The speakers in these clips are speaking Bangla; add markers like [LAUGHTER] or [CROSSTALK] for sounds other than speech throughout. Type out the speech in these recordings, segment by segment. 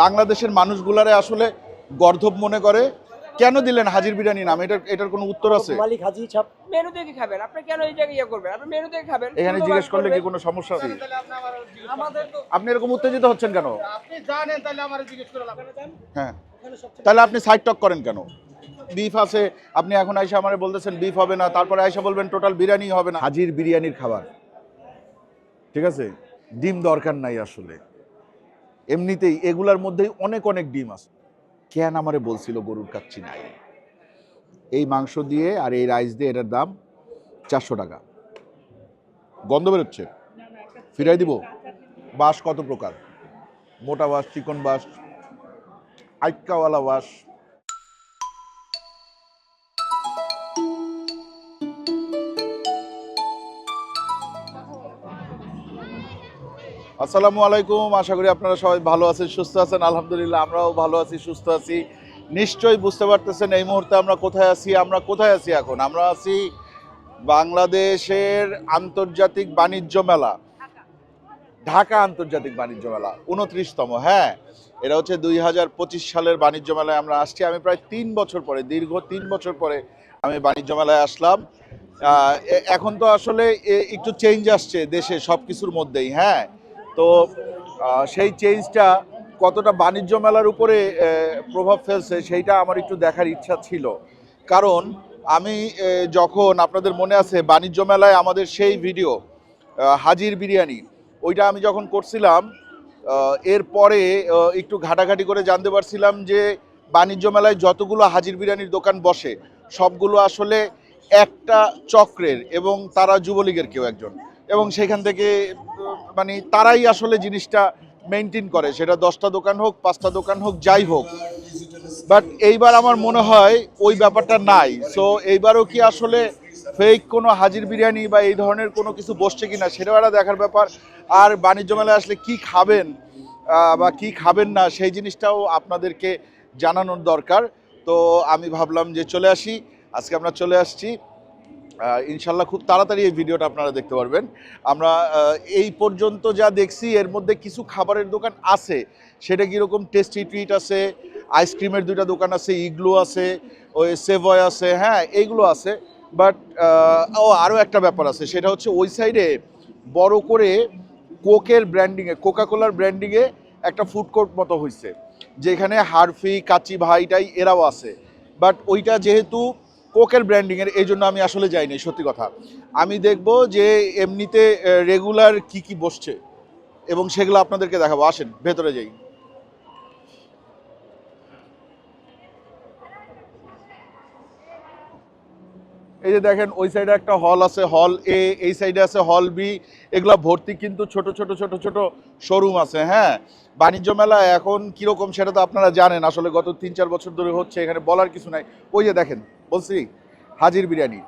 বাংলাদেশের মানুষগুলারে আসলে গর্ধব মনে করে। কেন দিলেন হাজির বিরিয়ানি নাম? এটার এটার কোনো উত্তর আছে? মালিক হাজি ছাপ মেনু দেখে খাবেন। আপনি কেন এই জায়গায় ইয়ে করবেন? আপনি মেনু দেখে খাবেন। এখানে জিজ্ঞেস করলে কি কোনো সমস্যা আছে? আমাদের তো আপনি এরকম উত্তেজিত হচ্ছেন কেন? আপনি জানেন তাহলে আমার জিজ্ঞেস করে লাভ। হ্যাঁ তাহলে আপনি সাইড টক করেন কেন? বিফ আছে আপনি এখন আইসা আমারে বলতেছেন বিফ হবে না তারপরে আইসা বলবেন টোটাল বিরিয়ানি হবে না। হাজির বিরিয়ানির খাবার। ঠিক আছে? ডিম দরকার নাই আসলে। এমনিতেই এগুলার মধ্যেই অনেক অনেক ডিম আছে। কেন আমারে বলছিল গরুর কাচ্ছি নাই? এই মাংস দিয়ে আর এই রাইস দিয়ে এটার দাম চারশো টাকা। গন্ধ বেরোচ্ছে। ফিরাই দিব। বাঁশ কত প্রকার? মোটা বাঁশ, চিকন বাঁশ আইকাওয়ালা বাস আসসালামু আলাইকুম, আশা করি আপনারা সবাই ভালো আছেন, সুস্থ আছেন। আলহামদুলিল্লাহ, আমরাও ভালো আছি, সুস্থ আছি। নিশ্চয়ই বুঝতে পারতেছেন এই মুহূর্তে আমরা কোথায় আছি, আমরা কোথায় আছি এখন? আমরা আছি বাংলাদেশের আন্তর্জাতিক বাণিজ্য মেলা। ঢাকা আন্তর্জাতিক বাণিজ্য মেলা উনত্রিশতম হ্যাঁ। এটা হচ্ছে দুই হাজার পঁচিশ সালের বাণিজ্য মেলায় আমরা আসছি। আমি প্রায় তিন বছর পরে, দীর্ঘ তিন বছর পরে আমি বাণিজ্য মেলায় আসলাম। এখন তো আসলে একটু চেঞ্জ আসছে দেশে সব কিছুর মধ্যেই হ্যাঁ। তো সেই চেঞ্জটা কতটা বাণিজ্য মেলার উপরে প্রভাব ফেলছে সেইটা আমার একটু দেখার ইচ্ছা ছিল। কারণ আমি যখন আপনাদের মনে আছে বাণিজ্য মেলায় আমাদের সেই ভিডিও হাজির বিরিয়ানি, ওইটা আমি যখন করছিলাম এরপরে একটু ঘাটাঘাটি করে জানতে পারছিলাম যে বাণিজ্য মেলায় যতগুলো হাজির বিরিয়ানির দোকান বসে, সবগুলো আসলে একটা চক্রের এবং তারা যুবলীগের কেউ একজন। এবং সেখান থেকে মানে তারাই আসলে জিনিসটা মেনটেন করে। সেটা দশটা দোকান হোক, পাঁচটা দোকান হোক, যাই হোক। বাট এইবার আমার মনে হয় ওই ব্যাপারটা নাই। সো এইবারও কি আসলে ফেক কোনো হাজির বিরিয়ানি বা এই ধরনের কোনো কিছু বসছে কিনা, সেটাও একটা দেখার ব্যাপার। আর বাণিজ্য মেলায় আসলে কি খাবেন বা কি খাবেন না, সেই জিনিসটাও আপনাদেরকে জানানোর দরকার। তো আমি ভাবলাম যে চলে আসি। আজকে আমরা চলে আসছি ইনশাল্লাহ খুব তাড়াতাড়ি এই ভিডিওটা আপনারা দেখতে পারবেন। আমরা এই পর্যন্ত যা দেখছি, এর মধ্যে কিছু খাবারের দোকান আছে। সেটা কীরকম টেস্টি ট্রিট আছে আইসক্রিমের দুইটা দোকান আছে, ইগলু আছে, ওই সেভয় আছে হ্যাঁ এইগুলো আছে। বাট ও, আরও একটা ব্যাপার আছে, সেটা হচ্ছে ওই সাইডে বড় করে কোকের ব্র্যান্ডিংয়ে কোকা কোলার ব্র্যান্ডিংয়ে একটা ফুড কোর্ট মতো হয়েছে যেখানে হারফি, কাচি ভাইটাই এরাও আছে। বাট ওইটা যেহেতু কোকের ব্র্যান্ডিংয়ের, এই জন্য আমি আসলে যাইনি সত্যি কথা। আমি দেখব যে এমনিতে রেগুলার কি কি বসছে, এবং সেগুলো আপনাদেরকে দেখাবো। আসেন, ভেতরে যাই। এই যে দেখেন, ওই সাইডে একটা হল আছে হল এ এই সাইডে আছে হল বি এগুলা ভর্তি কিন্তু ছোট ছোট ছোট ছোট শোরুম আছে হ্যাঁ? বাণিজ্য মেলা এখন কীরকম সেটা তো আপনারা জানেন। আসলে গত তিন, চার বছর ধরে হচ্ছে, এখানে বলার কিছু নাই। ওই যে দেখেন বলছি, হাজির বিরিয়ানি।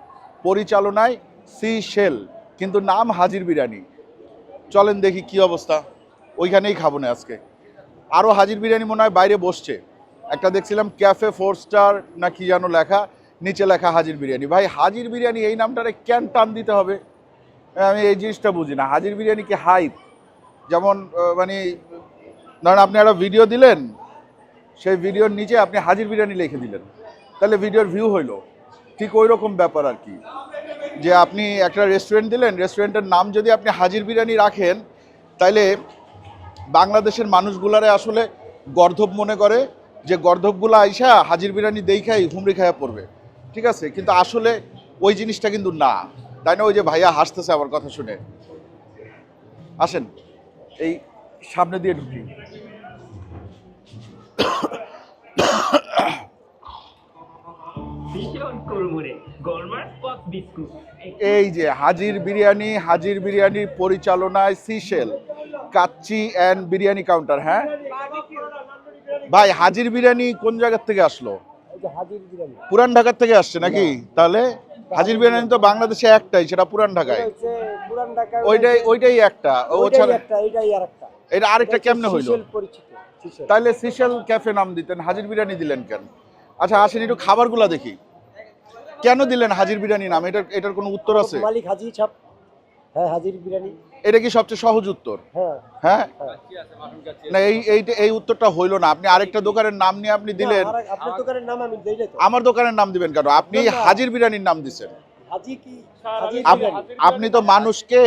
পরিচালনায় সি শেল, কিন্তু নাম হাজির বিরিয়ানি। চলেন দেখি কি অবস্থা। ওইখানেই খাব না আজকে। আরও হাজির বিরিয়ানি মনে হয় বাইরে বসছে। একটা দেখছিলাম ক্যাফে ফোর স্টার না কি যেন লেখা, নিচে লেখা হাজির বিরিয়ানি। ভাই, হাজির বিরিয়ানি এই নামটারে কেন টান দিতে হবে? আমি এই জিনিসটা বুঝি না। হাজির বিরিয়ানি কি হাইপ যেমন মানে ধরেন আপনি একটা ভিডিও দিলেন, সেই ভিডিওর নিচে আপনি হাজির বিরিয়ানি লিখে দিলেন। তাহলে ভিডিওর ভিউ হইল। ঠিক ওই রকম ব্যাপার আর কি। যে আপনি একটা রেস্টুরেন্ট দিলেন রেস্টুরেন্টের নাম যদি আপনি হাজির বিরিয়ানি রাখেন, তাইলে বাংলাদেশের মানুষগুলারে আসলে গর্ধব মনে করে যে গর্ধবগুলো আইসা হাজির বিরিয়ানি দেই খাই, হুমড়ি খাইয়া পড়বে। ঠিক আছে? কিন্তু আসলে ওই জিনিসটা কিন্তু না। তাই না? ওই যে ভাইয়া হাসতেছে আমার কথা শুনে। আসেন, এই সামনে দিয়ে ঢুকি। ভীষণ কুড়মুড়ে। গরমার পথ বিস্কুট। এই যে হাজির বিরিয়ানি হাজির বিরিয়ানি পরিচালনায় সিশেল কাচ্চি অ্যান্ড বিরিয়ানি কাউন্টার হ্যাঁ? ভাই হাজির বিরিয়ানি কোন জায়গার থেকে আসলো? হাজির বিরিয়ানি পুরান ঢাকার থেকে আসছে নাকি? তাহলে হাজির বিরিয়ানি তো বাংলাদেশে একটাই সেটা পুরান ঢাকায়। ওইটাই ওইটাই একটা ও ছাড়া একটা এইটাই আরেকটা। এটা আরেকটা কেমনে হইল? তাহলে সিশেল ক্যাফে নাম দিতেন হাজির বিরিয়ানি দিলেন কেন? আচ্ছা আসেন একটু খাবারগুলো দেখি। কেন দিলেন হাজির বিরিয়ানি নাম? এটার এটার কোনো উত্তর আছে? মালিক হাজি ছাপ হ্যাঁ হাজির বিরিয়ানি। এটা কি সবচেয়ে সহজ উত্তর? হ্যাঁ। হ্যাঁ? না এই এইটা এই উত্তরটা হইল না। আপনি আরেকটা দোকানের নাম নিয়ে আপনি দিলেন। আপনার দোকানের নাম আমি দেই নাই তো। আমার দোকানের নাম দিবেন কেন? আপনি। হাজির বিরিয়ানির নাম দিছেন। বিরিয়ানি। আপনি তো মানুষকে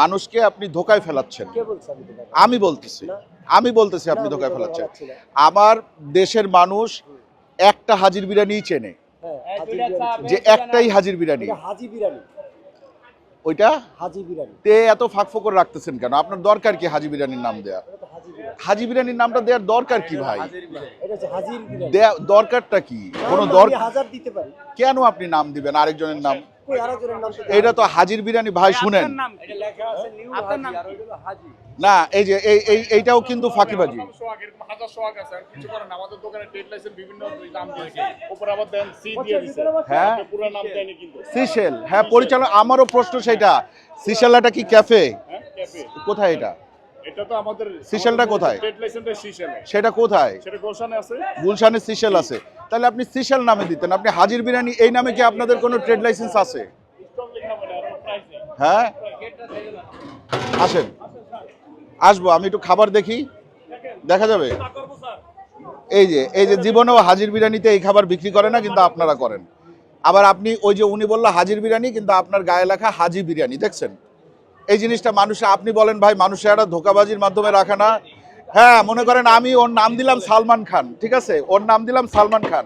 মানুষকে আপনি ধোকায় ফেলাচ্ছেন। আমি বলতেছি। আমি বলতেছি আপনি ধোকায় ফেলাচ্ছেন। আমার দেশের মানুষ একটা হাজির বিরিয়ানিই চেনে। হ্যাঁ বিরিয়ানি যে একটাই হাজির বিরিয়ানি। এটা হাজি বিরিয়ানি। ওইটা? হাজি বিরিয়ানি। তে এত ফাঁক ফোকর রাখতেছেন কেন? আপনার দরকার কি হাজি বিরিয়ানির নাম দেয়া? হাজি বিরিয়ানির নামটা দেওয়ার দরকার কি ভাই? দরকারটা কি? কোনো নাম দর আমি হাজার দিতে পারি। কেন আপনি নাম দিবেন আরেকজনের নাম? এটা তো হাজির বিরিয়ানি ভাই শুনেন। হাজি। না এই যে এই এই এইটাও কিন্তু ফাঁকিবাজি। দিছে। হ্যাঁ? পুরো নাম দেয়নি কিন্তু। সিশেল হ্যাঁ পরিচালক আমারও প্রশ্ন সেটা। সিশেলাটা কি হ্যাঁ ক্যাফে কোথায় এটা? এটা তো আমাদের সিশেলটা কোথায়? ট্রেড লাইসেন্সের সিশেল সেটা কোথায়? সেটা গোশানে আছে। গুলশানে সিশেল আছে। তাহলে আপনি সিশেল নামে দিতেন। আপনি হাজির বিরিয়ানি এই নামে কি আপনাদের কোনো ট্রেড লাইসেন্স আছে? হ্যাঁ? আসেন। আসব আমি একটু খাবার দেখি। দেখা যাবে? এই যে এই যে জীবনেও হাজির বিরিয়ানিতে এই খাবার বিক্রি করে না কিন্তু আপনারা করেন। আবার আপনি ওই যে উনি বলল হাজির বিরিয়ানি কিন্তু আপনার গায়ে লেখা হাজি বিরিয়ানি দেখছেন? এই জিনিসটা মানুষে আপনি বলেন ভাই মানুষে একটা ধোকাবাজির মাধ্যমে রাখে না। হ্যাঁ মনে করেন আমি ওর নাম দিলাম সালমান খান ঠিক আছে? ওর নাম দিলাম সালমান খান।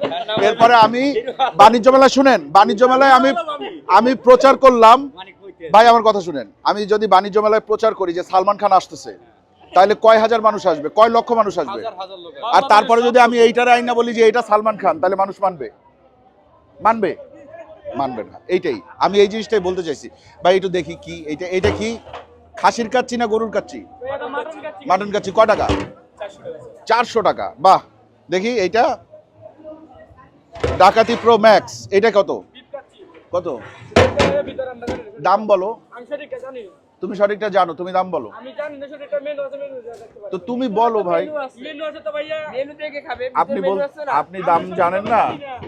এরপরে আমি বাণিজ্য মেলায় শুনেন বাণিজ্য মেলায় আমি আমি প্রচার করলাম। ভাই আমার কথা শুনেন আমি যদি বাণিজ্য মেলায় প্রচার করি যে সালমান খান আসতেছে তাহলে কয় হাজার মানুষ আসবে? কয় লক্ষ মানুষ আসবে? আর তারপরে যদি আমি এইটার আইনা বলি যে এইটা সালমান খান তাহলে মানুষ মানবে। মানবে? মানবে না। এইটাই। আমি এই জিনিসটাই বলতে চাইছি। ভাই, একটু দেখি কি, এইটা এটা কি? খাসির কাচ্ছি না গরুর কাচ্ছি? মাটন কাচ্ছি। ক টাকা? চারশো টাকা। বাহ! দেখি, এইটা? ডাকাতি প্রো ম্যাক্স এটা কত? কত? দাম বলো। তুমি সঠিকটা জানো তুমি দাম বলো। আমি জানি না সঠিকটা মেনু আছে মেনু দেখতে পারি। তো তুমি বলো ভাই। মেনু আছে। তো ভাইয়া। মেনু দেখে খাবে আপনি আপনি দাম জানেন না?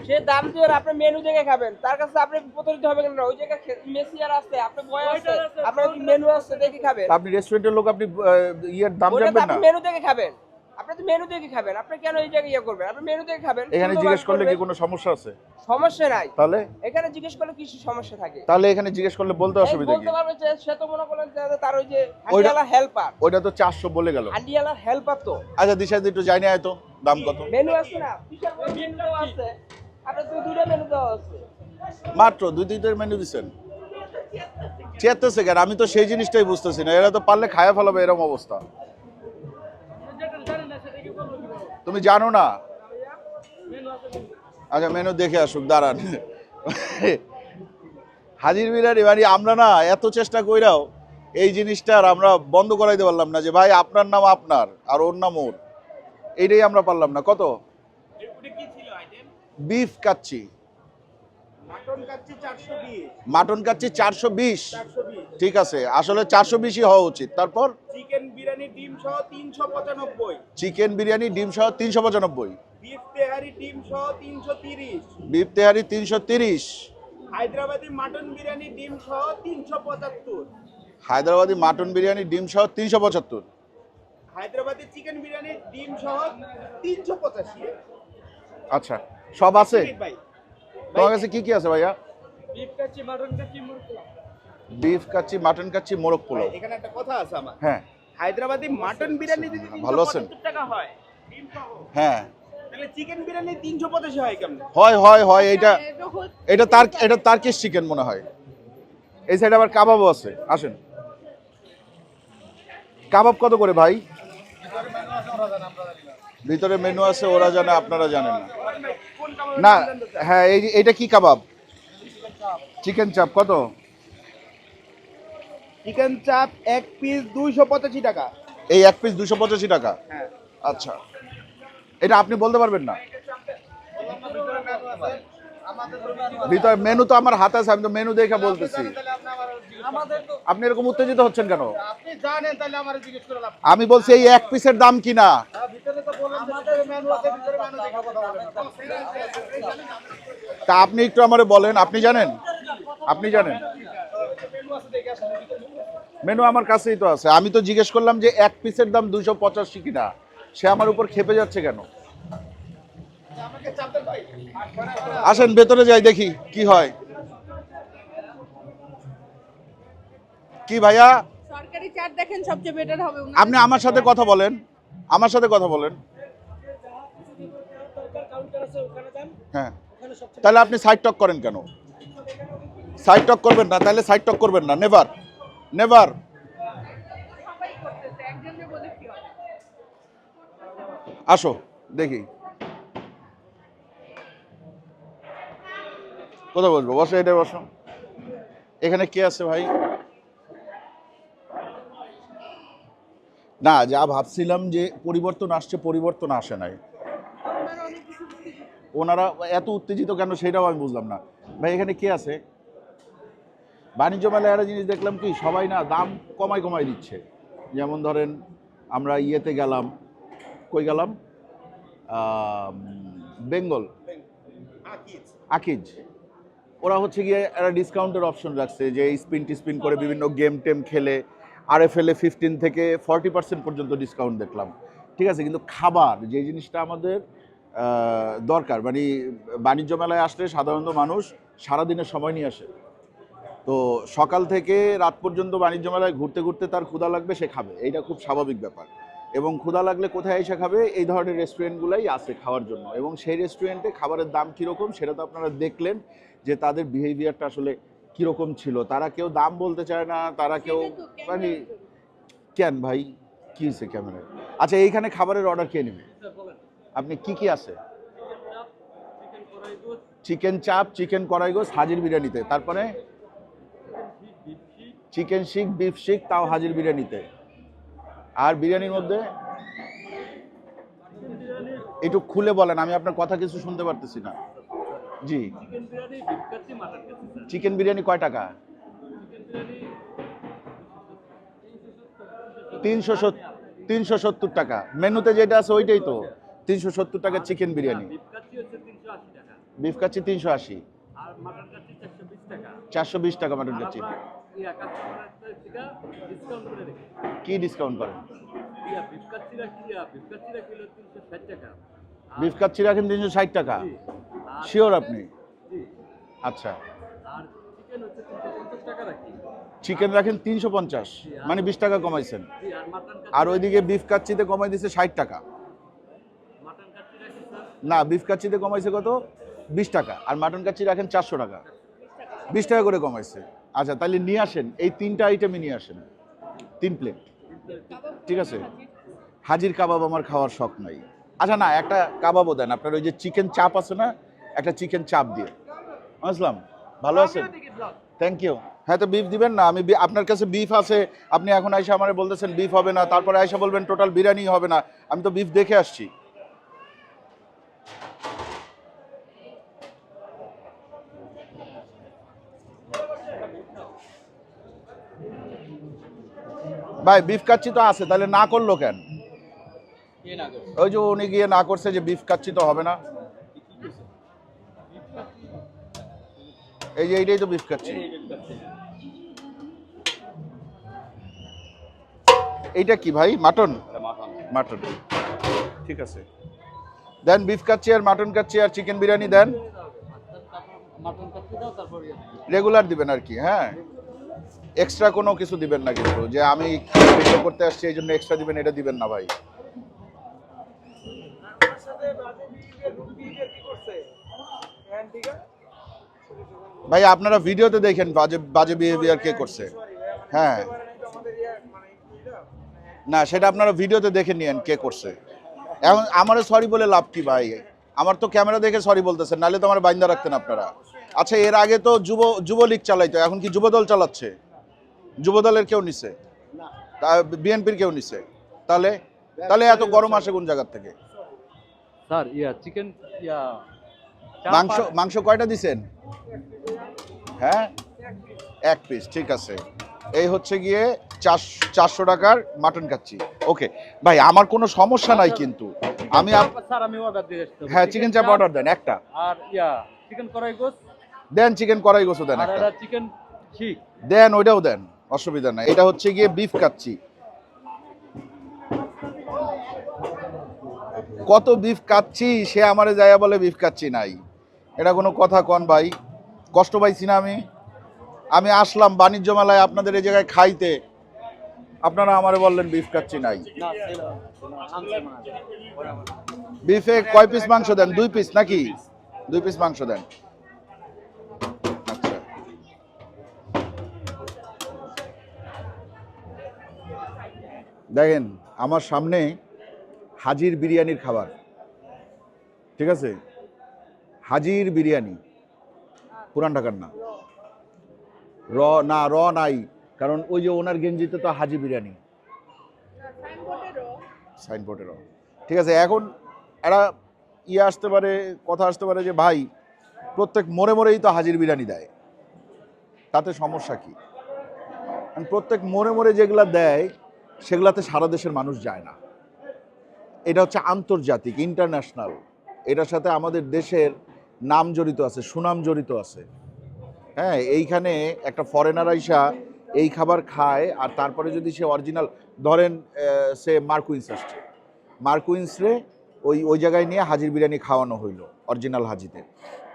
সে দাম তো আপনি মেনু দেখে খাবেন। তার কাছে আপনি প্রতারিত হবে না ওই জায়গায় মেসি আর আছে আপনি বয় আছে। আপনার মেনু আছে। দেখে খাবেন। আপনি রেস্টুরেন্টের লোক আপনি ইয়ের দাম জানবেন আপনি না। মেনু দেখে খাবেন। আপনি তো মেনু দেখে খাবেন। আপনি কেন এই জায়গায় ইয়ে করবেন? আপনি মেনু দেখে খাবেন এখানে জিজ্ঞেস করলে কি কোনো সমস্যা আছে? সমস্যা নাই। তাহলে? এখানে জিজ্ঞেস করলে কিছু সমস্যা থাকে? তাহলে এখানে জিজ্ঞেস করলে বলতে অসুবিধা কি? বলতে পারবে যে সে তো মনে করেন যে তার ওই যে হান্ডিয়ালা হেল্পার ওইটা তো চারশো বলে গেল। হান্ডিয়ালা হেল্পার তো। আচ্ছা দিশা একটু আয় তো দাম কত? মেনু আছে না? বিশাল মেনু আছে। আপনার তো দুটো মেনু দেওয়া আছে। মাত্র দুই তিনটের মেনু ছিয়াত্তর সেকেন্ড আমি তো সেই জিনিসটাই বুঝতেছি না। এরা তো পারলে খায়া ফেলাবে এরকম অবস্থা। তুমি জানো না? আচ্ছা মেনু দেখে আসুক দাঁড়ান। হাজির বিরিয়ানি মানে আমরা না এত চেষ্টা কইরাও এই জিনিসটার আমরা বন্ধ করাইতে পারলাম না যে ভাই আপনার নাম আপনার আর ওর নাম ওর। এইটাই আমরা পারলাম না। কত? Beef kacchi mutton kacchi 420 mutton kacchi চারশো বিশ। ঠিক আছে আসলে চারশো বিশই হওয়া উচিত। তারপর? বিরিয়ানি ডিম সহ 395 চিকেন বিরিয়ানি ডিম সহ তিনশো পঁচানব্বই। বিফ তেহারি ডিম সহ 330 বিফ তেহারি তিনশো তিরিশ। হায়দ্রাবাদি মাটন বিরিয়ানি ডিম সহ 375 হায়দ্রাবাদি মাটন বিরিয়ানি ডিম সহ তিনশো পঁচাত্তর। হায়দ্রাবাদি চিকেন বিরিয়ানি ডিম সহ 385 আচ্ছা সব আছে? ভাই। তোমার কাছে কি কি আছে ভাইয়া? বিফ কাচ্চি মাটন কাচ্চি মুরগি বিফ কাচ্ছি মাটন কাচ্ছি মোরগ পোলাও। এখানে একটা কথা আছে আমার। হ্যাঁ। হায়দ্রাবাদি মাটন বিরিয়ানি যদি ভালো আছেন? টাকা হয় হ্যাঁ। তাহলে চিকেন বিরিয়ানি 385 হয় কেমন? হয় হয় হয় এটা এটা তার এটা তার্কিশ চিকেন মনে হয়। এই সাইডে আবার কাবাবও আছে। আসেন। কাবাব কত করে ভাই? ভিতরে মেনু আছে ওরা জানে আপনারা জানেন না। না হ্যাঁ এই যে- এইটা কি কাবাব? চিকেন চাপ কত? চিকেন চাপ এক পিস 285 টাকা। এই এক পিস দুশো পঁচাশি টাকা? হ্যাঁ। আচ্ছা। এটা আপনি বলতে পারবেন না? ভিতরে মেনু তো আমার হাতে আছে আমি তো মেনু দেখে বলতেছি। আপনি এরকম উত্তেজিত হচ্ছেন কেন? আমি বলছি এই এক পিসের দাম কি না বলেন। তা আপনি একটু আমারে বলেন আপনি জানেন? আপনি জানেন? মেনু আমার কাছেই তো আছে। আমি তো জিজ্ঞেস করলাম যে এক পিসের দাম দুশো পঁচাশি কিনা। সে আমার উপর খেপে যাচ্ছে কেন? আসেন ভেতরে যাই দেখি কি হয়। কি ভাইয়া? সরকারি চাট দেখেন সবচেয়ে বেটার হবে আপনি আমার সাথে কথা বলেন। আমার সাথে কথা বলেন। হ্যাঁ। তাহলে আপনি সাইড টক করেন কেন? সাইড টক করবেন না তাহলে সাইড টক করবেন না নেভার নেভার আসো, দেখি। কোথায় বসবো? বসো এটা বসো। এখানে কে আছে ভাই? না, যা ভাবছিলাম যে পরিবর্তন আসছে, পরিবর্তন আসে নাই। ওনারা এত উত্তেজিত কেন, সেটাও আমি বুঝলাম না। ভাই, এখানে কে আছে? বাণিজ্য মেলায় একটা জিনিস দেখলাম কি, সবাই না দাম কমাই কমাই দিচ্ছে। যেমন ধরেন, আমরা ইয়েতে গেলাম, কই গেলাম? বেঙ্গল। আকিজ। ওরা হচ্ছে গিয়ে একটা ডিসকাউন্টের অপশন রাখছে, যে স্পিন টিস্পিন করে বিভিন্ন গেম টেম খেলে আর এফ এল ফিফটিন থেকে ফর্টি পার্সেন্ট পর্যন্ত ডিসকাউন্ট দেখলাম। ঠিক আছে, কিন্তু খাবার, যে জিনিসটা আমাদের দরকার মানে বাণিজ্য মেলায় আসলে সাধারণত মানুষ সারাদিনের সময় নিয়ে আসে। তো সকাল থেকে রাত পর্যন্ত বাণিজ্য মেলায় ঘুরতে ঘুরতে তার ক্ষুধা লাগবে সে খাবে। এইটা খুব স্বাভাবিক ব্যাপার। এবং ক্ষুধা লাগলে কোথায় এসে খাবে? এই ধরনের রেস্টুরেন্টগুলোই আছে খাওয়ার জন্য। এবং সেই রেস্টুরেন্টে খাবারের দাম কীরকম সেটা তো আপনারা দেখলেন যে তাদের বিহেভিয়ারটা আসলে কীরকম ছিল। তারা কেউ দাম বলতে চায় না তারা কেউ মানে কেন ভাই? কী হয়েছে ক্যামেরায় আচ্ছা এইখানে খাবারের অর্ডার কে নেবে? আপনি কি কি আছে? চিকেন চাপ চিকেন কড়াইগোস হাজির বিরিয়ানিতে। তারপরে? চিকেন শিক, বিফ শিক, তাও হাজির বিরিয়ানিতে। আর বিরিয়ানির মধ্যে একটু খুলে বলেন, আমি আপনার কথা কিছু শুনতে পারতেছি না। জি। চিকেন বিরিয়ানি কয় টাকা? তিনশো তিনশো সত্তর টাকা। মেনুতে যেটা আছে ওইটাই তো। তিনশো সত্তর টাকা চিকেন বিরিয়ানি। বিফ কাচ্ছি তিনশো আশি। চারশো বিশ টাকা। মাটন কাচ্ছি কি ডিসকাউন্ট করেন? বিফ কাচ্চিরা কিলো তিনশো ষাট টাকা। কাচ্ছি শিওর আপনি? আচ্ছা। চিকেন রাখেন তিনশো পঞ্চাশ। মানে বিশ টাকা কমাইছেন। আর ওইদিকে বিফ কাচ্চিতে কমাই দিছে ষাট টাকা। না বিফ কাচ্চিতে কমাইছে কত? বিশ টাকা। আর মাটন কাচ্চি রাখেন চারশো টাকা। বিশ টাকা করে কমাইছে। আচ্ছা তাহলে নিয়ে আসেন। এই তিনটা আইটেমই নিয়ে আসেন। তিন প্লেট ঠিক আছে? হাজির কাবাব আমার খাওয়ার শখ নাই। আচ্ছা না একটা কাবাবও দেন। আপনার ওই যে চিকেন চাপ আছে না একটা চিকেন চাপ দিয়ে। বুঝলাম ভালো আছেন? থ্যাংক ইউ হ্যাঁ তো বিফ দিবেন না? আমি বি- আপনার কাছে বিফ আছে। আপনি এখন আইসা আমার বলতেছেন বিফ হবে না। তারপরে আইসা বলবেন টোটাল বিরিয়ানি হবে না। আমি তো বিফ দেখে আসছি। ভাই বিফ কাচ্ছি তো আছে তাহলে না করল কেন? ওই যে উনি গিয়ে না করছে যে বিফ কাচ্ছি তো হবে না। এই যে এইটাই তো বিফ কাচ্ছি এইটা কি ভাই মাটন? মাটন। ঠিক আছে। দেন বিফ কাচ্ছি আর মাটন কাচ্ছি আর চিকেন বিরিয়ানি দেন। রেগুলার দিবেন আর কি হ্যাঁ। এক্সট্রা কোনো কিছু দিবেন না কিন্তু। যে আমি করতে আসছি, এই জন্য এক্সট্রা দিবেন, এটা দিবেন না ভাই। ভাই, আপনারা ভিডিওতে দেখেন বাজে বাজে বিহেভিয়ার কে করছে। হ্যাঁ। না, সেটা আপনারা ভিডিওতে দেখে নিয়েন কে করছে। এখন আমারও সরি বলে লাভ কি ভাই? আমার তো ক্যামেরা দেখে সরি বলতেছেন, নাহলে তো আমার বাইন্দা রাখতেন আপনারা। আচ্ছা এর আগে তো যুব, যুবলীগ চালাইতো, এখন কি যুবদল চালাচ্ছে? যুবদলের কেউ নিছে? তা বিএনপির কেউ নিছে? তাহলে তাহলে এত গরম আসে কোন জায়গার থেকে? স্যার ইয়া চিকেন ইয়া মাংস মাংস কয়টা দিছেন? হ্যাঁ? এক পিস ঠিক আছে। এই হচ্ছে গিয়ে চারশো টাকার মাটন খাচ্ছি। ওকে ভাই আমার কোনো সমস্যা নাই কিন্তু। আমি হ্যাঁ চিকেন চাপ অর্ডার দেন একটা। আর ইয়া চিকেন কড়াই গোস। দেন চিকেন কড়াই গোসো দেন একটা। একটা চিকেন দেন ওইটাও দেন। অসুবিধা নাই। এটা হচ্ছে গিয়ে বিফ কাচ্ছি কত বিফ কাচ্ছি সে আমারে যায়া বলে বিফ কাচ্ছি নাই। এটা কোনো কথা কন ভাই। কষ্ট পাইছি না আমি। আমি আসলাম বাণিজ্য মেলায় আপনাদের এই জায়গায় খাইতে। আপনারা আমারে বললেন বিফ কাচ্ছি নাই। বিফে কয় পিস মাংস দেন? দুই পিস নাকি? দুই পিস মাংস দেন। দেখেন, আমার সামনে হাজির বিরিয়ানির খাবার। ঠিক আছে? হাজির বিরিয়ানি। পুরান ঢাকার না। র না, র নাই। কারণ ওই যে ওনার গেঞ্জিতে তো হাজি বিরিয়ানি। সাইনবোর্ডেরও সাইনবোর্ডেরও ঠিক আছে, এখন একটা ইয়ে আসতে পারে, কথা আসতে পারে যে, ভাই, প্রত্যেক মোড়ে মোড়েই তো হাজির বিরিয়ানি দেয়। তাতে সমস্যা কি? প্রত্যেক মোড়ে মোড়ে যেগুলা দেয় সেগুলাতে সারা দেশের মানুষ যায় না। এটা হচ্ছে আন্তর্জাতিক ইন্টারন্যাশনাল এটার সাথে আমাদের দেশের নাম জড়িত আছে, সুনাম জড়িত আছে। হ্যাঁ এইখানে একটা ফরেনার আইসা এই খাবার খায় আর তারপরে যদি সে অরিজিনাল ধরেন সে মার্কুইন্স আসছে। মার্কুইন্সরে ওই ওই জায়গায় নিয়ে হাজির বিরিয়ানি খাওয়ানো হইল অরিজিনাল হাজিতে।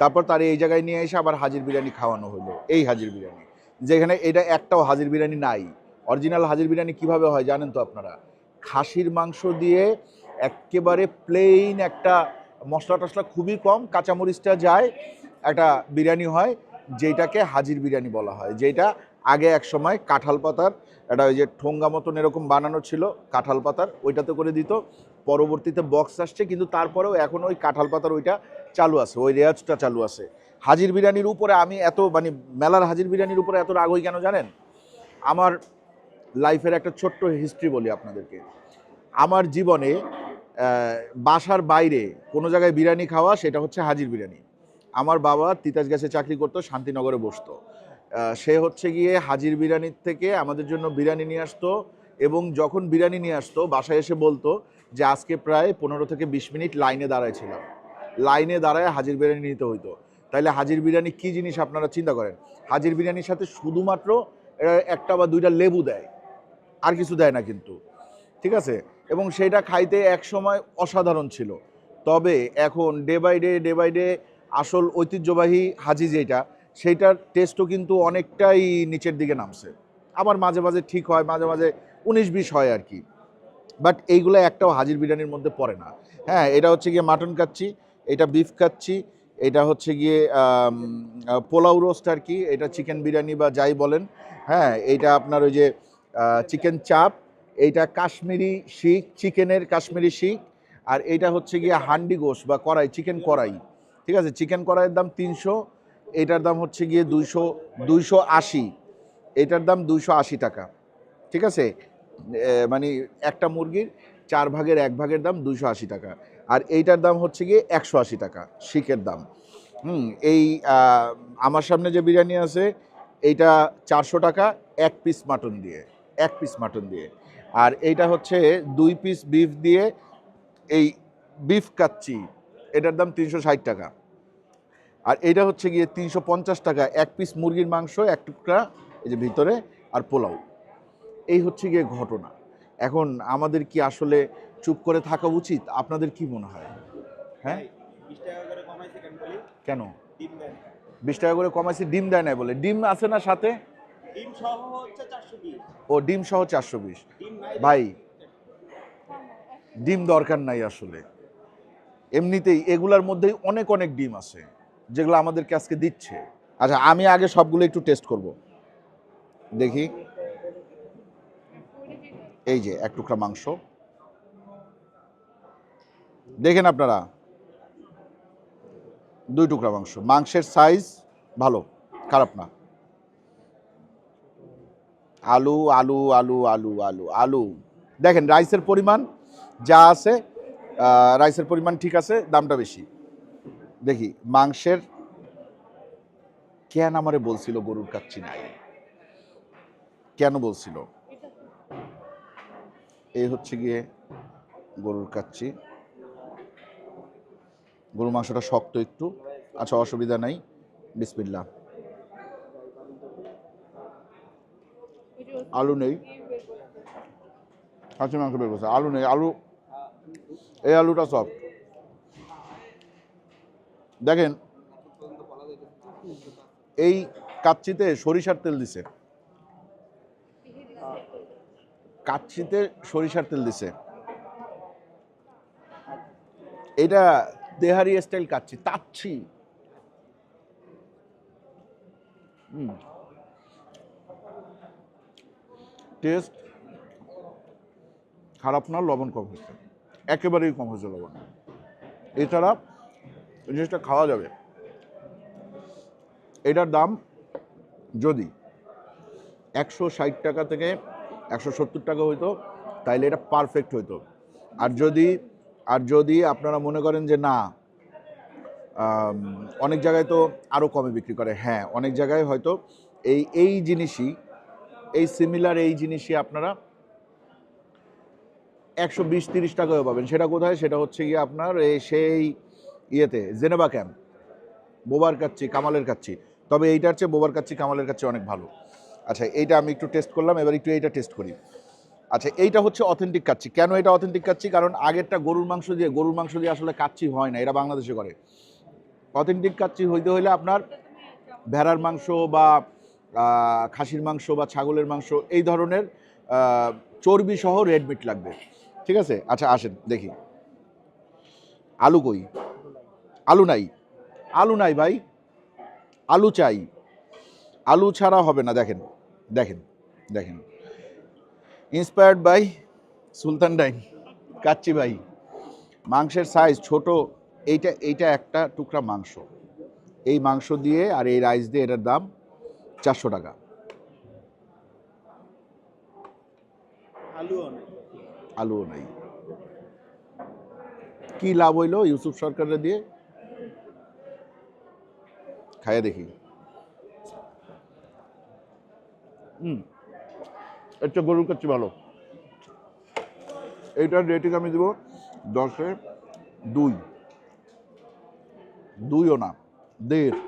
তারপর তার এই জায়গায় নিয়ে এসে আবার হাজির বিরিয়ানি খাওয়ানো হইল, এই হাজির বিরিয়ানি। যেখানে এটা একটাও হাজির বিরিয়ানি নাই। অরিজিনাল হাজির বিরিয়ানি কীভাবে হয় জানেন তো আপনারা? খাসির মাংস দিয়ে একেবারে প্লেন একটা মশলা টশলা খুবই কম, কাঁচামরিচটা যায়, একটা বিরিয়ানি হয়, যেটাকে হাজির বিরিয়ানি বলা হয়, যেটা আগে এক সময় কাঁঠাল পাতার, একটা ওই যে ঠোঙ্গা মতন এরকম বানানো ছিল, কাঁঠাল পাতার, ওইটাতে করে দিত। পরবর্তীতে বক্স আসছে, কিন্তু তারপরেও এখন ওই কাঁঠাল পাতার ওইটা চালু আছে, ওই রেওয়াজটা চালু আছে। হাজির বিরিয়ানির উপরে আমি এত মানে মেলার হাজির বিরিয়ানির উপরে এত রাগ হই কেন জানেন? আমার লাইফের একটা ছোট্ট হিস্ট্রি বলি আপনাদেরকে। আমার জীবনে বাসার বাইরে কোনো জায়গায় বিরিয়ানি খাওয়া, সেটা হচ্ছে হাজির বিরিয়ানি। আমার বাবা তিতাস গ্যাসে চাকরি করতো, শান্তিনগরে বসতো। সে হচ্ছে গিয়ে হাজির বিরিয়ানির থেকে আমাদের জন্য বিরিয়ানি নিয়ে আসতো এবং যখন বিরিয়ানি নিয়ে আসতো, বাসায় এসে বলতো যে, আজকে প্রায় পনেরো থেকে বিশ মিনিট লাইনে দাঁড়াইছিলাম। লাইনে দাঁড়ায় হাজির বিরিয়ানি নিতে হইতো। তাইলে হাজির বিরিয়ানি কি জিনিস আপনারা চিন্তা করেন? হাজির বিরিয়ানির সাথে শুধুমাত্র একটা বা দুইটা লেবু দেয়। আর কিছু দেয় না কিন্তু। ঠিক আছে? এবং সেটা খাইতে এক সময় অসাধারণ ছিল। তবে এখন day by day day by day আসল ঐতিহ্যবাহী হাজি যেটা সেইটার টেস্টও কিন্তু অনেকটাই নিচের দিকে নামছে। আবার মাঝে মাঝে ঠিক হয়, মাঝে মাঝে উনিশ বিশ হয় আর কি। বাট এইগুলো একটাও হাজির বিরিয়ানির মধ্যে পড়ে না। হ্যাঁ এটা হচ্ছে গিয়ে মাটন খাচ্ছি এটা বিফ খাচ্ছি এটা হচ্ছে গিয়ে পোলাও রোস্ট আর কি, এটা চিকেন বিরিয়ানি বা যাই বলেন। হ্যাঁ এইটা আপনার ওই যে চিকেন চাপ, এইটা কাশ্মীরি শিখ, চিকেনের কাশ্মীরি শিখ, আর এইটা হচ্ছে গিয়ে হান্ডি গোশ বা কড়াই, চিকেন কড়াই। ঠিক আছে? চিকেন কড়াইয়ের দাম তিনশো এটার দাম হচ্ছে গিয়ে দুইশো দুইশো আশি। এটার দাম দুইশো আশি টাকা। ঠিক আছে? মানে একটা মুরগির চার ভাগের এক ভাগের দাম দুইশো আশি টাকা। আর এইটার দাম হচ্ছে গিয়ে একশো আশি টাকা, শিখের দাম। হুম, এই আমার সামনে যে বিরিয়ানি আছে, এইটা চারশো টাকা, এক পিস মাটন দিয়ে। এক পিস মাটন দিয়ে। আর এইটা হচ্ছে দুই পিস বিফ দিয়ে এই বিফ কাচ্চি। এটার দাম তিনশো ষাট টাকা। আর এটা হচ্ছে গিয়ে তিনশো পঞ্চাশ টাকা। এক পিস মুরগির মাংস এক টুকরা এই যে ভিতরে আর পোলাও। এই হচ্ছে গিয়ে ঘটনা। এখন আমাদের কি আসলে চুপ করে থাকা উচিত? আপনাদের কি মনে হয়? হ্যাঁ? কেন? বিশ টাকা করে কমাইছে ডিম দেয় না বলে। ডিম আছে না সাথে? ও ডিম সহ চারশো বিশ। ভাই ডিম দরকার নাই আসলে। এমনিতেই এগুলার মধ্যেই অনেক অনেক ডিম আছে যেগুলো আমাদেরকে আজকে দিচ্ছে। আচ্ছা আমি আগে সবগুলো একটু টেস্ট করব। দেখি। এই যে এক টুকরা মাংস। দেখেন আপনারা। দুই টুকরা মাংস। মাংসের সাইজ ভালো খারাপ না। আলু আলু আলু আলু আলু আলু। দেখেন, রাইসের পরিমাণ যা আছে রাইসের পরিমাণ ঠিক আছে, দামটা বেশি। দেখি, মাংসের কেন আমারে বলছিল গরুর কাচ্ছি নাই? কেন বলছিল? এই হচ্ছে গিয়ে গরুর কাচ্ছি গরুর মাংসটা শক্ত একটু। আচ্ছা অসুবিধা নাই। বিসমিল্লা আলু নেই। খাসি মাংস বের করছে। আলু নেই, আলু এই আলুটা সফট দেখেন, এই কাচ্চিতে সরিষার তেল দিছে। কাচ্চিতে সরিষার তেল দিছে। এটা দেহারি স্টাইল কাচ্ছি তাচ্ছি। হুম। টেস্ট খারাপ না, লবণ কম হয়েছে একেবারেই কম হয়েছে লবণ। এছাড়া জিনিসটা খাওয়া যাবে। এটার দাম যদি একশো ষাট টাকা থেকে একশো সত্তর টাকা হইতো, তাইলে এটা পারফেক্ট হইতো। আর যদি আর যদি আপনারা মনে করেন যে না অনেক জায়গায় তো আরও কমে বিক্রি করে। হ্যাঁ অনেক জায়গায় হয়তো এই এই জিনিসই এই সিমিলার এই জিনিসই আপনারা একশো বিশ তিরিশ টাকাও পাবেন। সেটা কোথায়? সেটা হচ্ছে গিয়ে আপনার এই সেই ইয়েতে জেনেবা ক্যাম্প বোবার কাচ্ছি কামালের কাচ্ছি তবে এইটার চেয়ে বোবার কাচ্ছি কামালের কাছে অনেক ভালো। আচ্ছা এইটা আমি একটু টেস্ট করলাম, এবার একটু এইটা টেস্ট করি। আচ্ছা এইটা হচ্ছে অথেন্টিক কাচ্ছি কেন এটা অথেন্টিক কাচ্ছি কারণ আগেরটা গরুর মাংস দিয়ে, গরুর মাংস দিয়ে আসলে কাচ্ছি হয় না এটা বাংলাদেশে করে। অথেন্টিক কাচ্ছি হইতে হইলে আপনার ভেড়ার মাংস বা খাসির মাংস বা ছাগলের মাংস, এই ধরনের চর্বি সহ রেড মিট লাগবে। ঠিক আছে? আচ্ছা আসেন, দেখি। আলু কই? আলু নাই। আলু নাই ভাই। আলু চাই। আলু ছাড়া হবে না, দেখেন দেখেন দেখেন। Inspired by Sultan dine, Kacchi Bhai. মাংসের সাইজ ছোট, এইটা এইটা একটা টুকরা মাংস। এই মাংস দিয়ে আর এই রাইস দিয়ে এটার দাম চারশো টাকা। আলুও নেই। কি লাভ হইল ইউসুফ সরকারের দিয়ে? খাইয়ে দেখি। হুম একটা গরুর কাছে ভালো। এইটার রেটিং আমি দেবো দশে দুই। দুইও না দেড়।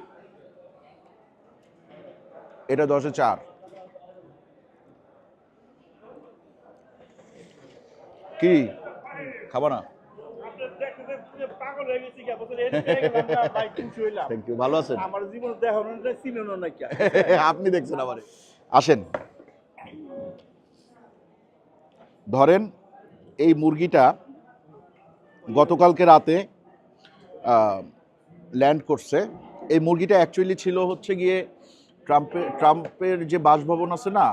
এটা দশে চার। কি? খাব না? [LAUGHS] ভালো আছেন? [LAUGHS] আপনি দেখছেন আমারে। আসেন। ধরেন এই মুরগিটা গতকালকে রাতে ল্যান্ড করছে। এই মুরগিটা অ্যাকচুয়ালি ছিল হচ্ছে গিয়ে ট্রাম্পের ট্রাম্পের যে বাসভবন আছে না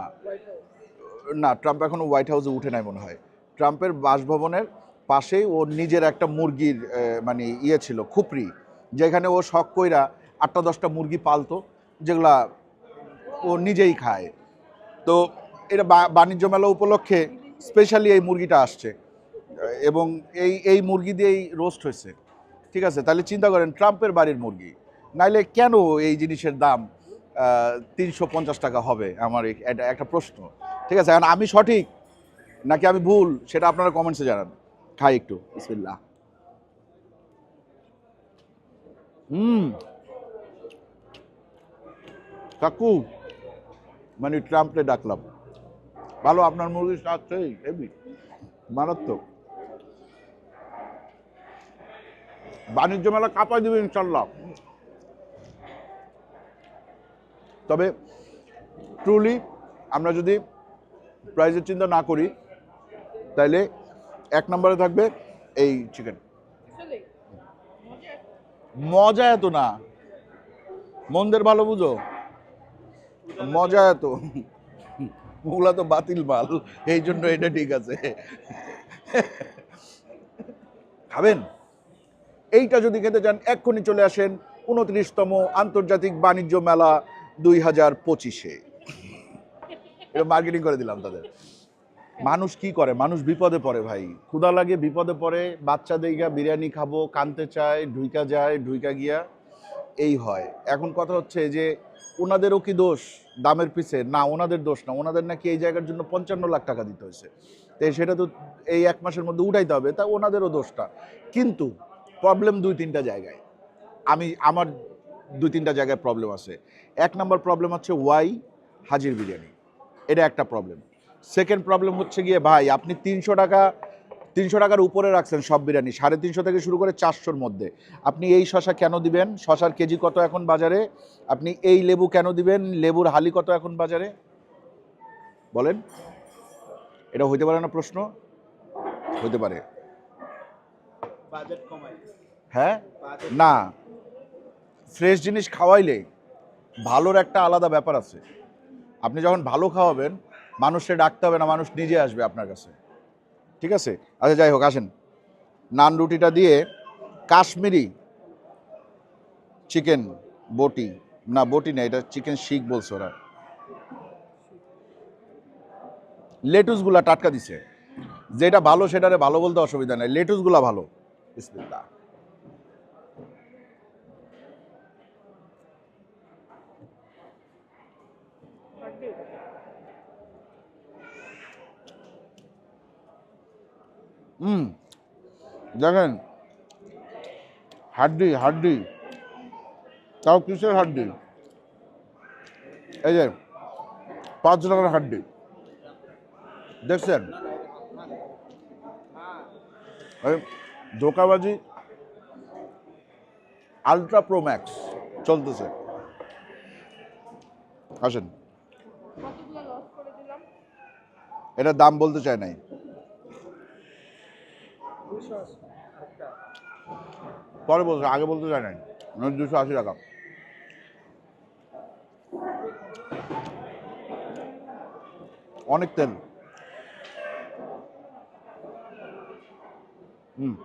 না, ট্রাম্প এখনও হোয়াইট হাউসে উঠে নাই মনে হয়। ট্রাম্পের বাসভবনের পাশেই ওর নিজের একটা মুরগির মানে ইয়ে ছিল খুপড়ি যেখানে ও শখ কইরা আটটা দশটা মুরগি পালতো, যেগুলা ও নিজেই খায়। তো এটা বাণিজ্য মেলা উপলক্ষে স্পেশালি এই মুরগিটা আসছে, এবং এই এই মুরগি দিয়েই রোস্ট হয়েছে। ঠিক আছে, তাহলে চিন্তা করেন, ট্রাম্পের বাড়ির মুরগি। নাইলে কেন এই জিনিসের দাম তিনশো পঞ্চাশ টাকা হবে আমার একটা প্রশ্ন। ঠিক আছে, এখন আমি সঠিক নাকি আমি ভুল? সেটা আপনারা কমেন্টসে জানান। খাই একটু, বিসমিল্লাহ। হুম। কাকু মানে ট্রাম্পে ডাকলাম। ভালো, আপনার মুরগির স্বাদ হেভি। মারাত্মক। বাণিজ্য মেলা কাঁপাই দেবে ইনশাল্লাহ। তবে ট্রুলি আমরা যদি প্রাইজের চিন্তা না করি, তাইলে এক নম্বরে থাকবে এই চিকেন মজা এত না। মন্দের ভালো বুঝো? মজা এত। ওগুলা তো বাতিল মাল, এই জন্য এটা ঠিক আছে। খাবেন? এইটা যদি খেতে চান, এক্ষুনি চলে আসেন উনত্রিশতম আন্তর্জাতিক বাণিজ্য মেলা দুই হাজার পঁচিশে। এটা মার্কেটিং করে দিলাম তাদের। মানুষ কি করে? মানুষ বিপদে পড়ে ভাই। ক্ষুধা লাগে, বিপদে পড়ে, বাচ্চা দেইগা বিরিয়ানি খাব, কানতে চায়, ঢুইকা যায়, ঢুইকা গিয়া। এই হয়। এখন কথা হচ্ছে যে, ওনাদেরও কি দোষ? দামের পিছে? না, ওনাদের দোষ না। ওনাদের নাকি এই জায়গার জন্য পঞ্চান্ন লাখ টাকা দিতে হয়েছে। তো সেটা তো এই এক মাসের মধ্যে উঠাইতে হবে। তা ওনাদেরও দোষটা কিন্তু প্রবলেম দুই তিনটা জায়গায়। আমি, আমার দুই তিনটা জায়গায় প্রবলেম আছে। এক নম্বর প্রবলেম হচ্ছে ওয়াই হাজির বিরিয়ানি। এটা একটা প্রবলেম সেকেন্ড প্রবলেম হচ্ছে গিয়ে ভাই আপনি তিনশো টাকা তিনশো টাকার উপরে রাখছেন সব বিরিয়ানি সাড়ে তিনশো থেকে শুরু করে চারশোর মধ্যে। আপনি এই শশা কেন দিবেন? শশার কেজি কত এখন বাজারে? আপনি এই লেবু কেন দিবেন? লেবুর হালি কত এখন বাজারে? বলেন। এটা হইতে পারে না প্রশ্ন? হইতে পারে। বাজেট কমাই। হ্যাঁ? না। ফ্রেশ জিনিস খাওয়াইলে ভালোর একটা আলাদা ব্যাপার আছে। আপনি যখন ভালো খাওয়াবেন মানুষকে ডাকতে হবে না, মানুষ নিজে আসবে আপনার কাছে। ঠিক আছে? আচ্ছা যাই হোক, আসেন। নান রুটিটা দিয়ে কাশ্মীরি চিকেন বটি। না বটি না, এটা চিকেন শিক বলছে ওরা। লেটুসগুলা টাটকা দিছে। যেটা ভালো সেটারে ভালো বলতে অসুবিধা নেই। লেটুসগুলা ভালো। বিসমিল্লাহ। হুম দেখেন হাড্ডি হাড্ডি। তাও কিসের হাড্ডি? এই যে পাঁচ টাকার হাড্ডি। দেখছেন? ধোকাবাজি আলট্রা প্রো ম্যাক্স চলতেছে। আসেন। এটা দাম বলতে চায় নাই। পরে বলছে আগে বলতে চায় নাই। দুশো আশি টাকা। অনেক তেল। হুম।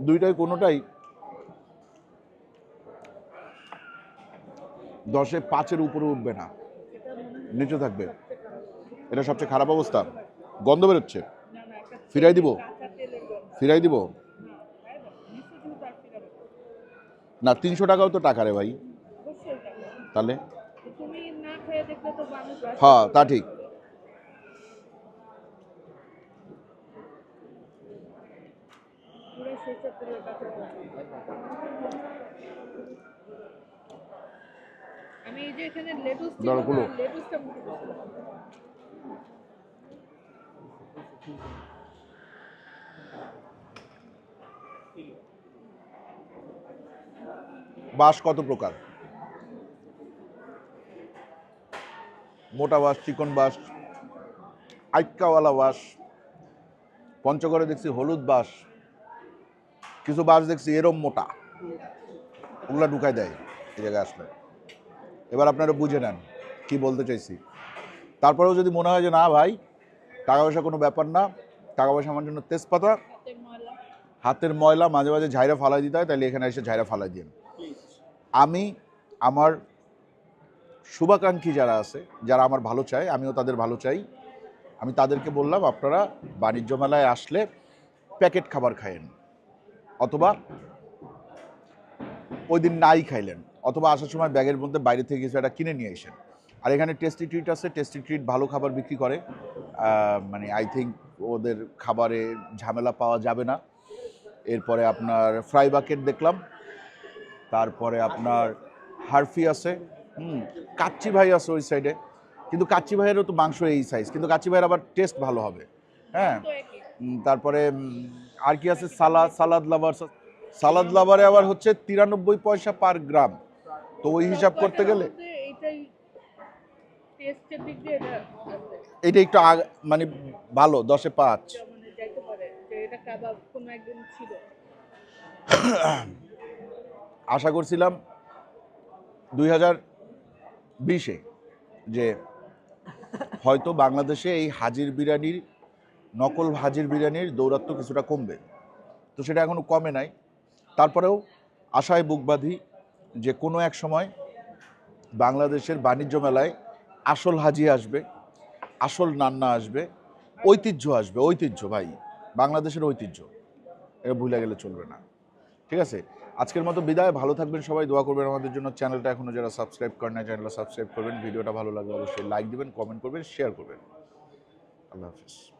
দুইটাই, কোনোটাই দশে পাঁচের উপরে উঠবে না। নিচে থাকবে। এটা সবচেয়ে খারাপ অবস্থা। গন্ধ বেরোচ্ছে। ফিরাই দিব। ফিরাই দিব। না তিনশো টাকাও তো টাকা রে ভাই। তাহলে? হ্যাঁ তা ঠিক। আমি এই যে এখানে লেটুস। লেটুসটা। বাঁশ কত প্রকার? মোটা বাঁশ, চিকন বাঁশ আইক্কাওয়ালা বাঁশ, পঞ্চগড়ে দেখছি হলুদ বাঁশ, কিছু বাঁশ দেখছি এরম মোটা। ওগুলা ঢুকাই দেয় এই জায়গায় আসলে। এবার আপনারা বুঝে নেন, কি বলতে চাইছি। তারপরেও যদি মনে হয় যে না ভাই টাকা পয়সা কোনো ব্যাপার না। টাকা পয়সা আমার জন্য তেজপাতা। হাতের ময়লা। মাঝে মাঝে ঝাইরা ফালাই দিতে হয় তাহলে এখানে এসে ঝাইরা ফালাই দিন আমি আমার শুভাকাঙ্ক্ষী যারা আছে যারা আমার ভালো চায় আমিও তাদের ভালো চাই। আমি তাদেরকে বললাম আপনারা বাণিজ্য মেলায় আসলে প্যাকেট খাবার খায়েন অথবা ওই দিন নাই খাইলেন অথবা আসার সময় ব্যাগের মধ্যে বাইরে থেকে কিছু একটা কিনে নিয়ে আসেন। আর এখানে টেস্টি ট্রিট আছে টেস্টি ট্রিট ভালো খাবার বিক্রি করে। মানে আই থিঙ্ক ওদের খাবারে ঝামেলা পাওয়া যাবে না। এরপরে আপনার ফ্রাই বাকেট দেখলাম। তারপরে আপনার হারফি আছে। হুম কাচ্চি ভাই আছে ওই সাইডে কিন্তু কাচ্চি ভাইয়েরও তো মাংস এই সাইজ কিন্তু কাচ্চি ভাইয়ের আবার টেস্ট ভালো হবে। হ্যাঁ তারপরে আর কি আছে? সালাদ সালাদ লাভার সালাদ লাভারে আবার হচ্ছে তিরানব্বই পয়সা পার গ্রাম তো ওই হিসাব করতে গেলে টেস্টের দিক দিয়ে এটা একটু আগ- মানে ভালো দশে পাঁচ। মানে আশা করছিলাম দুই হাজার বিশে যে হয়তো বাংলাদেশে এই হাজির বিরিয়ানির নকল হাজির বিরিয়ানির দৌরাত্ম কিছুটা কমবে। তো সেটা এখনও কমে নাই। তারপরেও আশায় বুক বাঁধি যে কোনো এক সময় বাংলাদেশের বাণিজ্য মেলায় আসল হাজি আসবে, আসল নান্না আসবে, ঐতিহ্য আসবে, ঐতিহ্য ভাই, বাংলাদেশের ঐতিহ্য। এটা ভুলে গেলে চলবে না। ঠিক আছে? আজকের মতো বিদায়। ভালো থাকবেন সবাই, দোয়া করবেন আমাদের জন্য। চ্যানেলটা এখনও যারা সাবস্ক্রাইব করেন না চ্যানেলটা সাবস্ক্রাইব করবেন। ভিডিওটা ভালো লাগলে অবশ্যই লাইক দেবেন, কমেন্ট করবেন, শেয়ার করবেন। আল্লাহ হাফিজ।